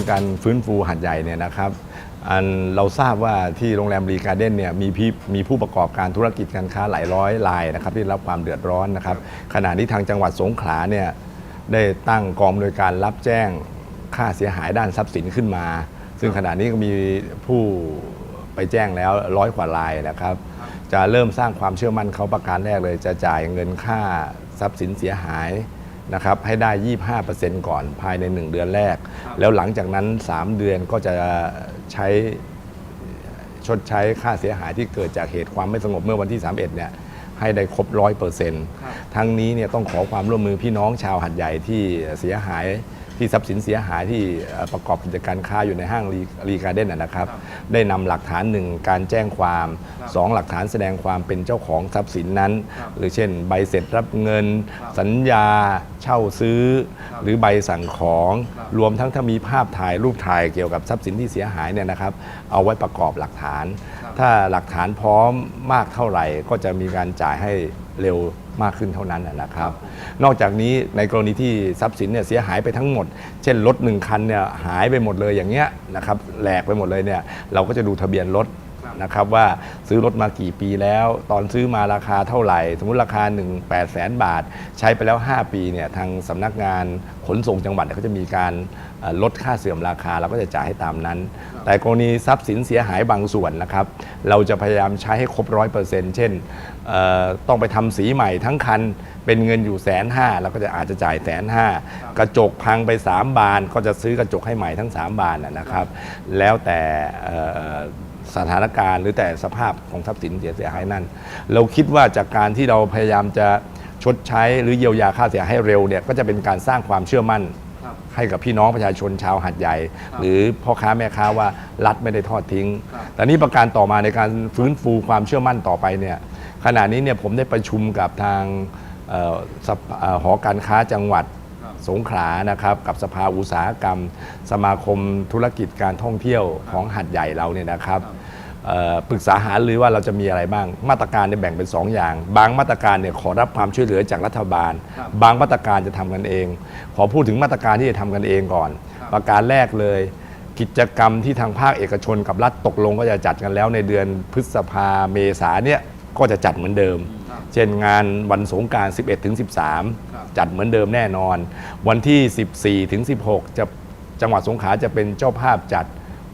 รื่องการฟื้นฟูหัดใหญ่เนี่ยนะครับอันเราทราบว่าที่โรงแรมรีการ์เด้นเนี่ยมีพี่มีผู้ประกอบการธุรกิจการค้าหลายร้อยรายนะครับที่รับความเดือดร้อนนะครับขณะนี้ทางจังหวัดสงขลาเนี่ยได้ตั้งกองโดยการรับแจ้งค่าเสียหายด้านทรัพย์สินขึ้นมา ซึ่งขณะนี้ก็มีผู้ไปแจ้งแล้วร้อยกว่ารายนะครับ จะเริ่มสร้างความเชื่อมั่นเขาประการแรกเลย จะจ่ายเงินค่าทรัพย์สินเสียหาย นะครับให้ได้ 25%ก่อนภายใน 1 เดือนแรก แล้วหลังจากนั้น 3 เดือนก็จะใช้ชดใช้ค่าเสียหายที่เกิดจากเหตุความไม่สงบเมื่อวันที่ 31 เนี่ยให้ได้ครบร้อยเปอร์เซ็นต์ทั้งนี้เนี่ยต้องขอความร่วมมือพี่น้องชาวหัดใหญ่ที่เสียหาย ที่ทรัพย์สินเสียหายที่เอ่อประกอบกิจการค้าอยู่ในห้างรีรีการ์เด้นนะนะครับ ได้นำหลักฐานหนึ่งการแจ้งความสองหลักฐานแสดงความเป็นเจ้าของทรัพย์สินนั้น หรือเช่น ใบเสร็จรับเงิน สัญญาเช่าซื้อ หรือใบสั่งของรวมทั้งถ้ามีภาพถ่ายรูปถ่ายเกี่ยวกับทรัพย์สินที่เสียหายเนี่ยนะครับ เอาไว้ประกอบหลักฐาน ถ้าหลักฐานพร้อมมากเท่าไหร่ก็จะมีการจ่ายให้เร็ว มากขึ้นเท่านั้นนะครับ นอกจากนี้ในกรณีที่ทรัพย์สินเนี่ยเสียหายไปทั้งหมด เช่นรถหนึ่งคันเนี่ยหายไปหมดเลยอย่างเงี้ยนะครับแหลกไปหมดเลยเนี่ยเราก็จะดูทะเบียนรถ นะครับว่าซื้อรถมากี่ปีแล้ว ตอนซื้อมาราคาเท่าไหร่ สมมติราคา 1 8แสนบาท ใช้ไปแล้ว 5 ปีเนี่ยทางสำนักงานขนส่งจังหวัดเขาจะมีการลดค่าเสื่อมราคาเราก็จะจ่ายให้ตามนั้น แต่กรณีทรัพย์สินเสียหายบางส่วนนะครับ เราจะพยายามใช้ให้ครบร้อยเปอร์เซ็นต์เช่นต้องไปทำสีใหม่ทั้งคันเป็นเงินอยู่แสนห้าเราก็จะอาจจะจ่ายแสนห้ากระจกพังไป 3 บานก็จะซื้อกระจกให้ใหม่ทั้ง 3 บานนะครับ แล้วแต่ สถานการณ์หรือแต่สภาพของทรัพย์สินเสียหายนั่น เราคิดว่าจากการที่เราพยายามจะชดใช้หรือเยียวยาค่าเสียหายให้เร็วเนี่ยก็จะเป็นการสร้างความเชื่อมั่นครับให้กับพี่น้องประชาชนชาวหัดใหญ่ หรือพ่อค้าแม่ค้าว่ารัฐไม่ได้ทอดทิ้งครับแต่นี้ประการต่อมาในการฟื้นฟูความเชื่อมั่นต่อไปเนี่ยขณะนี้เนี่ยผมได้ประชุมกับทางเอ่อสภาเอ่อหอการค้าจังหวัดครับสงขลานะครับกับสภาอุตสาหกรรม สมาคมธุรกิจการท่องเที่ยวของหัดใหญ่เราเนี่ยนะครับเอ่อ ปรึกษาหารือว่าเราจะมีอะไรบ้าง มาตรการเนี่ยแบ่งเป็น 2 อย่าง บางมาตรการเนี่ยขอรับความช่วยเหลือจากรัฐบาลครับบางมาตรการจะทำกันเอง ขอพูดถึงมาตรการที่จะทำกันเองก่อนครับประการแรกเลย กิจกรรมที่ทางภาคเอกชนกับรัฐตกลงก็จะจัดกันแล้วในเดือนพฤษภาเมษาเนี่ยก็จะจัดเหมือนเดิมครับเช่นงานวันสงกราร 11ถึงครับ13 จัดเหมือนเดิมแน่นอน วันที่ 14ถึง16 จะจังหวัดสงขลาจะเป็นเจ้าภาพจัด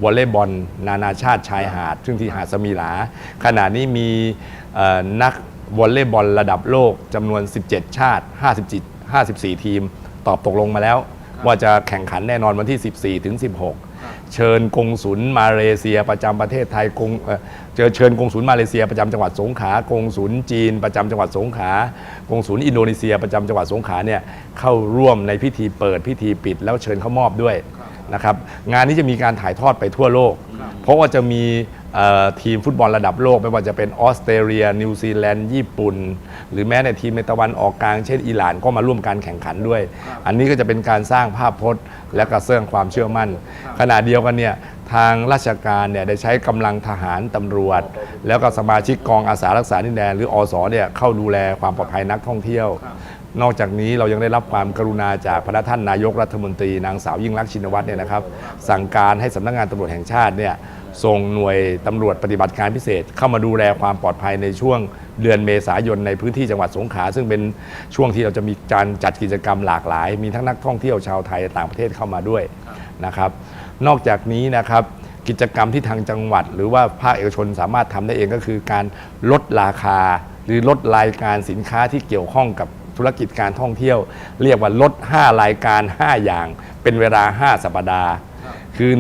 วอลเลย์บอลนานาชาติชายหาด ซึ่งที่หาดสมีหลา ขณะนี้มีเอ่อนักวอลเลย์บอลระดับโลกจำนวน 17 ชาติ 57 54 ทีม ตอบตกลงมาแล้ว ว่าจะแข่งขันแน่นอนวันที่ 14 ถึง 16 เชิญกงสุลมาเลเซียประจำประเทศไทยกงเอ่อเจอเชิญกงสุลมาเลเซียประจำจังหวัดสงขลากงสุลจีนประจำจังหวัดสงขลากงสุลอินโดนีเซียประจำจังหวัดสงขลาเนี่ยเข้าร่วมในพิธีเปิดพิธีปิดแล้วเชิญเข้ามอบด้วย นะครับงานนี้จะมีการถ่ายทอดไปทั่วโลก เพราะว่าจะมีเอ่อทีมฟุตบอลระดับโลก ไม่ว่าจะเป็นออสเตรเลีย นิวซีแลนด์ ญี่ปุ่น หรือแม้ในทีมในตะวันออกกลาง เช่นอิหร่านก็มาร่วมการแข่งขันด้วย อันนี้ก็จะเป็นการสร้างภาพพจน์ และกระเสริมความเชื่อมั่น ขณะเดียวกันเนี่ยทางราชการเนี่ยได้ใช้กำลังทหารตำรวจ แล้วก็สมาชิกกองอาสารักษาดินแดนหรืออสเนี่ยเข้าดูแลความปลอดภัยนักท่องเที่ยว นอกจากนี้เรายังได้รับความกรุณาจากพระท่านนายกรัฐมนตรีนางสาวยิ่งรักชินวัตรเนี่ยนะครับ สั่งการให้สำนักงานตำรวจแห่งชาติเนี่ยส่งหน่วยตำรวจปฏิบัติการพิเศษ เข้ามาดูแลความปลอดภัยในช่วงเดือนเมษายนในพื้นที่จังหวัดสงขลาซึ่งเป็นช่วงที่เราจะมีการจัดกิจกรรมหลากหลาย มีทั้งนักท่องเที่ยวชาวไทยต่างประเทศเข้ามาด้วยนะครับ นอกจากนี้นะครับกิจกรรมที่ทางจังหวัด หรือว่าภาคเอกชนสามารถทำได้เองก็คือการลดราคา หรือลดรายการสินค้าที่เกี่ยวข้องกับ ธุรกิจการท่องเที่ยว เรียกว่าลด 5 รายการ 5 อย่าง เป็นเวลา 5 สัปดาห์ คือ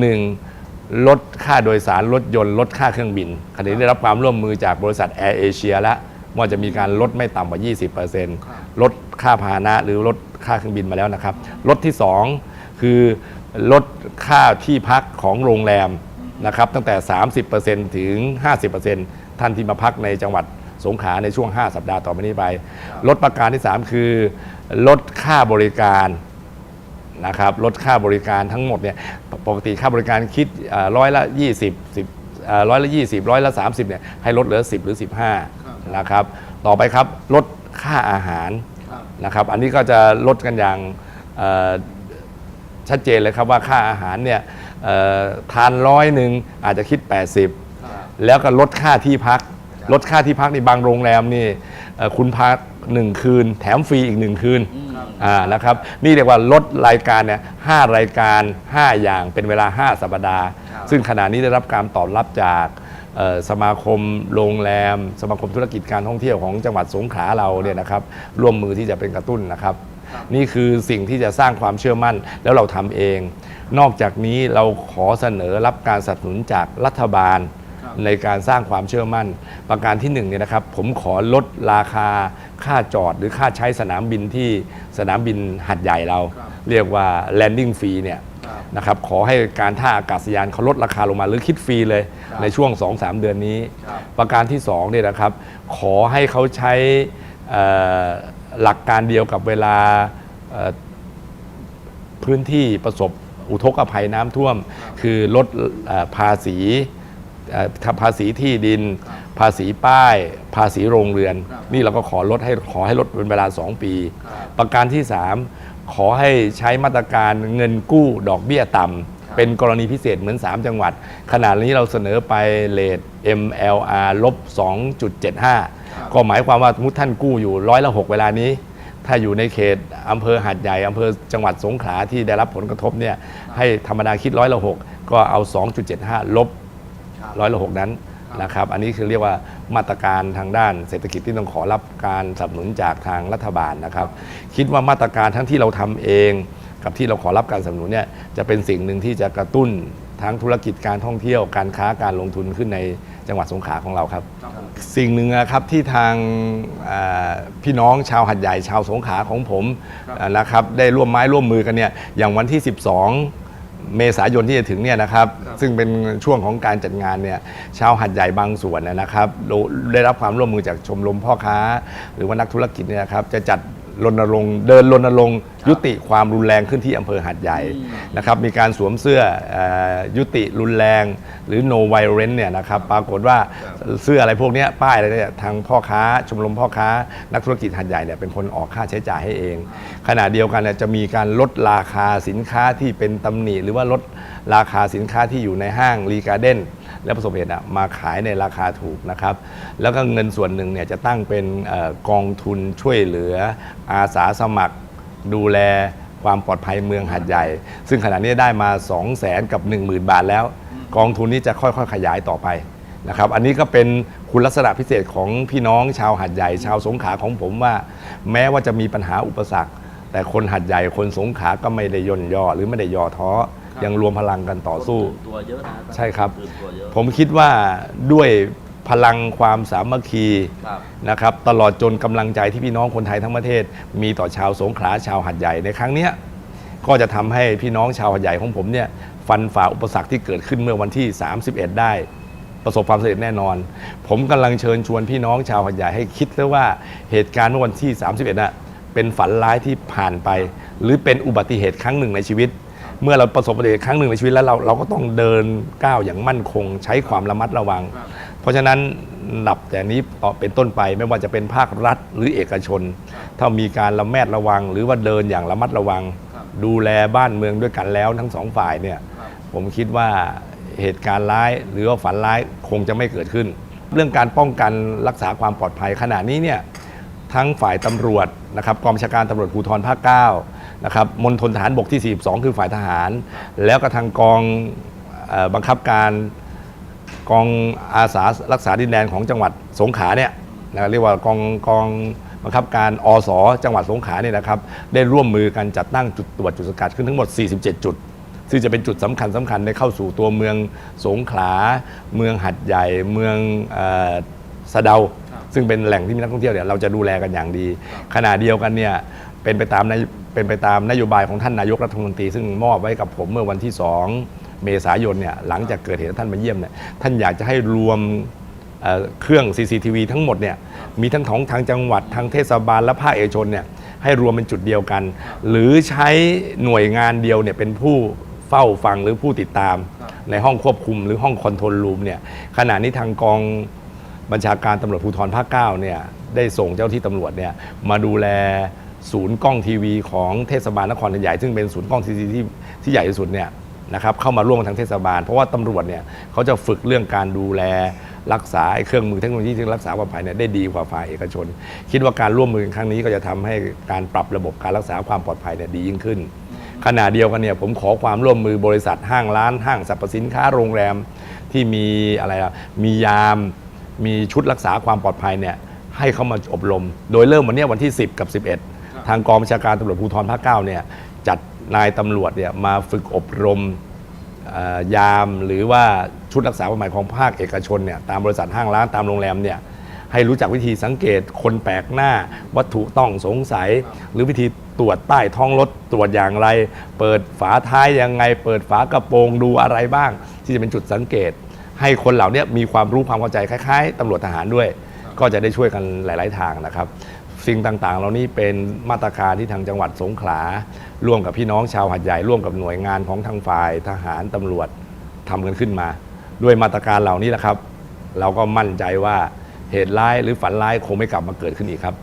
1. ลดค่าโดยสารรถยนต์ลดค่าเครื่องบินขณะนี้ได้รับความร่วมมือจากบริษัทแอร์เอเชียแล้วว่าจะมีการลดไม่ต่ำกว่า 20%ลดค่าพาหนะหรือลดค่าเครื่องบินมาแล้วนะครับ ลดที่ 2 คือลดค่าที่พักของโรงแรมนะครับตั้งแต่ 30%ถึง 50%ท่านที่มาพักในจังหวัด สงขลาในช่วง 5 สัปดาห์ต่อไปนี้ไป ลดประการที่ 3 คือ ลดค่าบริการนะครับลดค่าบริการทั้งหมดเนี่ยปกติค่าบริการคิดเอ่อร้อยละ 20 10เอ่อร้อยละ 20ร้อยละ 30เนี่ยให้ลดเหลือ 10 หรือ 15นะครับต่อไปครับลดค่าอาหารครับนะครับอันนี้ก็จะลดกันอย่างเอ่อชัดเจนเลยครับว่าค่าอาหารเนี่ยเอ่อทานร้อยหนึ่งอาจจะคิด 80 แล้วก็ลดค่าที่พัก ลดค่าที่พักในบางโรงแรมนี่เอ่อคุณพักหนึ่งคืน แถมฟรีอีกหนึ่งคืนอ่านะครับ นี่เรียกว่าลดรายการเนี่ยห้ารายการ 5 อย่างเป็นเวลา 5 สัปดาห์ ซึ่งขณะนี้ได้รับการตอบรับจากเอ่อสมาคมโรงแรม สมาคมธุรกิจการท่องเที่ยวของจังหวัดสงขลาเราเนี่ยนะครับ ร่วมมือที่จะเป็นกระตุ้นนะครับ นี่คือสิ่งที่จะสร้างความเชื่อมั่นแล้วเราทำเอง นอกจากนี้เราขอเสนอรับการสนับสนุนจากรัฐบาล ในการสร้างความเชื่อมั่น ประการที่หนึ่งเนี่ยนะครับผมขอลดราคาค่าจอดหรือค่าใช้สนามบินที่สนามบินหัดใหญ่เรา เรียกว่า landing fee เนี่ยนะครับขอให้การท่าอากาศยานเขาลดราคาลงมาหรือคิดฟรีเลยในช่วง 2-3 เดือนนี้ ประการที่2เนี่ยนะครับขอให้เขาใช้เอ่อหลักการเดียวกับเวลาเอ่อพื้นที่ประสบอุทกภัยน้ำท่วม คือลดเอ่อภาษีเอ่อทำ ภาษีที่ดิน ภาษีป้าย ภาษีโรงเรือน นี่เราก็ขอลดให้ขอให้ลดเป็นเวลา 2 ปี ประการที่ 3 ขอให้ใช้มาตรการเงินกู้ดอกเบี้ยต่ำเป็นกรณีพิเศษเหมือน 3 จังหวัดขณะนี้เราเสนอไปเลท MLR ลบ 2.75 ก็หมายความว่าสมมติท่านกู้อยู่ร้อยละ 6 เวลานี้ถ้าอยู่ในเขตอำเภอหาดใหญ่อำเภอจังหวัดสงขลาที่ได้รับผลกระทบเนี่ยให้ธรรมดาคิดร้อยละหกก็เอา 2.75 ลบ ร้อยละหกนั้นนะครับอันนี้คือเรียกว่ามาตรการทางด้านเศรษฐกิจที่ต้องขอรับการสนับสนุนจากทางรัฐบาลนะครับ คิดว่ามาตรการทั้งที่เราทำเอง กับที่เราขอรับการสนับสนุนเนี่ยจะเป็นสิ่งหนึ่งที่จะกระตุ้นทั้งธุรกิจการท่องเที่ยวการค้าการลงทุนขึ้นในจังหวัดสงขลาของเราครับ สิ่งหนึ่งนะครับที่ทางอ่าพี่น้องชาวหัดใหญ่ชาวสงขลาของผมอ่านะครับได้ร่วมไม้ร่วมมือกันเนี่ยอย่างวันที่ 12 เมษายนที่จะถึงเนี่ยนะครับซึ่งเป็นช่วงของการจัดงานเนี่ยชาวหัดใหญ่บางส่วนเนยนะครับเราได้รับความร่วมมือจากชมรมพ่อค้า หรือว่านักธุรกิจเนี่ยนะครับจะจัด รณรงค์เดินรณรงค์ยุติความรุนแรงขึ้นที่อำเภอหัดใหญ่นะครับมีการสวมเสื้อเออยุติรุนแรง หรือ no violence เนี่ยนะครับปรากฏว่าเสื้ออะไรพวกเนี้ยป้ายอะไรเนี่ยทางพ่อค้าชมรมพ่อค้า นักธุรกิจหัดใหญ่เนี่ยเป็นคนออกค่าใช้จ่ายให้เอง ขณะเดียวกันเนี่ยจะมีการลดราคาสินค้าที่เป็นตำหนิหรือว่าลดราคาสินค้าที่อยู่ในห้างรีการ์เด้น และประสบเหตุมาขายในราคาถูกนะครับ แล้วก็เงินส่วนหนึ่งเนี่ยจะตั้งเป็นอกองทุนช่วยเหลืออาสาสมัครดูแลความปลอดภัยเมืองหัดใหญ่ ซึ่งขณะนี้ได้มา 2 0 0แสนกับ 10,000 บาทแล้ว กองทุนนี้จะค่อยๆ ขยายต่อไปนะครับ อันนี้ก็เป็นคุณลักษณะพิเศษของพี่น้องชาวหัดใหญ่ ชาวสงขลาของผมว่า แม้ว่าจะมีปัญหาอุปสรรค แต่คนหัดใหญ่คนสงขลาก็ไม่ได้ย่นย่อหรือไม่ได้ย่อท้อ ยังรวมพลังกันต่อสู้ตื่นตัวเยอะนะใช่ครับ ตื่นตัวเยอะผมคิดว่าด้วยพลังความสามัคคีครับ นะครับ ตลอดจนกำลังใจที่พี่น้องคนไทยทั้งประเทศ มีต่อชาวสงขลาชาวหัดใหญ่ในครั้งเนี้ยก็จะทำให้พี่น้องชาวหัดใหญ่ของผมเนี่ยฟันฝ่าอุปสรรคที่เกิดขึ้นเมื่อวันที่ 31 ได้ ประสบความสำเร็จแน่นอน ผมกำลังเชิญชวนพี่น้องชาวหัดใหญ่ให้คิดซะว่าเหตุการณ์เมื่อวันที่ 31น่ะเป็นฝันร้ายที่ผ่านไป หรือเป็นอุบัติเหตุครั้งหนึ่งในชีวิต เมื่อเราประสบอุบัติเหตุครั้งหนึ่งในชีวิตแล้วเราเราก็ต้องเดินก้าวอย่างมั่นคง ใช้ความระมัดระวัง เพราะฉะนั้นนับแต่นี้ต่อเป็นต้นไปไม่ว่าจะเป็นภาครัฐหรือเอกชน ถ้ามีการระแมดระวัง หรือว่าเดินอย่างระมัดระวัง ดูแลบ้านเมืองด้วยกันแล้วทั้งสองฝ่ายเนี่ยผมคิดว่าเหตุการณ์ร้ายหรือว่าฝันร้ายคงจะไม่เกิดขึ้น เรื่องการป้องกันรักษาความปลอดภัยขณะนี้เนี่ยทั้งฝ่ายตำรวจนะครับกองบัญชาการตำรวจภูธรภาค 9 นะครับมณฑลทหารบกที่ 42 คือฝ่ายทหาร แล้วก็ทางกองเอ่อบังคับการกองอาสารักษาดินแดนของจังหวัดสงขลาเนี่ยนะเรียกว่ากองกองบังคับการอสจังหวัดสงขลาเนี่ยนะครับได้ร่วมมือกันจัดตั้งจุดตรวจจุดสกัดขึ้นทั้งหมด 47 จุด ซึ่งจะเป็นจุดสำคัญสำคัญในเข้าสู่ตัวเมืองสงขลา เมืองหัดใหญ่ เมืองเอ่อสะเดา ซึ่งเป็นแหล่งที่มีนักท่องเที่ยวเนี่ยเราจะดูแลกันอย่างดี ขณะเดียวกันเนี่ยเป็นไปตามนโย เป็นไปตามนโยบายของท่านนายกรัฐมนตรี ซึ่งมอบไว้กับผมเมื่อวันที่ 2 เมษายนเนี่ยหลังจากเกิดเหตุท่านมาเยี่ยมเนี่ยท่านอยากจะให้รวมเอ่อเครื่อง CCTV ทั้งหมดเนี่ยมีทั้งของทางจังหวัดทางเทศบาลและภาคเอกชนเนี่ยให้รวมเป็นจุดเดียวกัน หรือใช้หน่วยงานเดียวเนี่ยเป็นผู้เฝ้าฟังหรือผู้ติดตาม ในห้องควบคุมหรือห้องคอนโทรลรูมเนี่ยขณะนี้ทางกอง บัญชาการตำรวจภูธรภาคเก้าเนี่ยได้ส่งเจ้าที่ตำรวจเนี่ยมาดูแล ศูนย์กล้องทีวีของเทศบาลนครหัดใหญ่ ซึ่งเป็นศูนย์กล้องทีวีที่ที่ใหญ่ที่สุดเนี่ยนะครับเข้ามาร่วมกับทางเทศบาล เพราะว่าตำรวจเนี่ยเขาจะฝึกเรื่องการดูแลรักษาเครื่องมือเทคโนโลยีที่รักษาความปลอดภัยเนี่ยได้ดีกว่าฝ่ายเอกชน คิดว่าการร่วมมือครั้งนี้ก็จะทำให้การปรับระบบการรักษาความปลอดภัยเนี่ยดียิ่งขึ้น ขณะเดียวกันเนี่ยผมขอความร่วมมือบริษัทห้างร้าน ห้างสรรพสินค้าโรงแรมที่มีอะไรอะมียาม มีชุดรักษาความปลอดภัยเนี่ยให้เข้ามาอบรม โดยเริ่มวันนี้วันที่ 10 กับ 11 ทางกองบัญชาการตำรวจภูธรภาคเก้าเนี่ยจัดนายตำรวจเนี่ยมาฝึกอบรมยามหรือว่าชุดรักษาความปลอดภัยของภาคเอกชนเนี่ยตามบริษัทห้างร้านตามโรงแรมเนี่ยให้รู้จักวิธีสังเกตคนแปลกหน้า วัตถุต้องสงสัย หรือวิธีตรวจใต้ท้องรถตรวจอย่างไร เปิดฝาท้ายยังไง เปิดฝากระโปรงดูอะไรบ้าง ที่จะเป็นจุดสังเกต ให้คนเหล่านี้มีความรู้ความเข้าใจคล้าย ๆตำรวจทหารด้วย ก็จะได้ช่วยกันหลาย ๆ ทางนะครับ สิ่งต่างๆ เหล่านี้เป็นมาตรการที่ทางจังหวัดสงขลา ร่วมกับพี่น้องชาวหัดใหญ่ร่วมกับหน่วยงานของทางฝ่ายทหารตำรวจทำกันขึ้นมา ด้วยมาตรการเหล่านี้นะครับ เราก็มั่นใจว่าเหตุร้ายหรือฝันร้ายคงไม่กลับมาเกิดขึ้นอีกครับ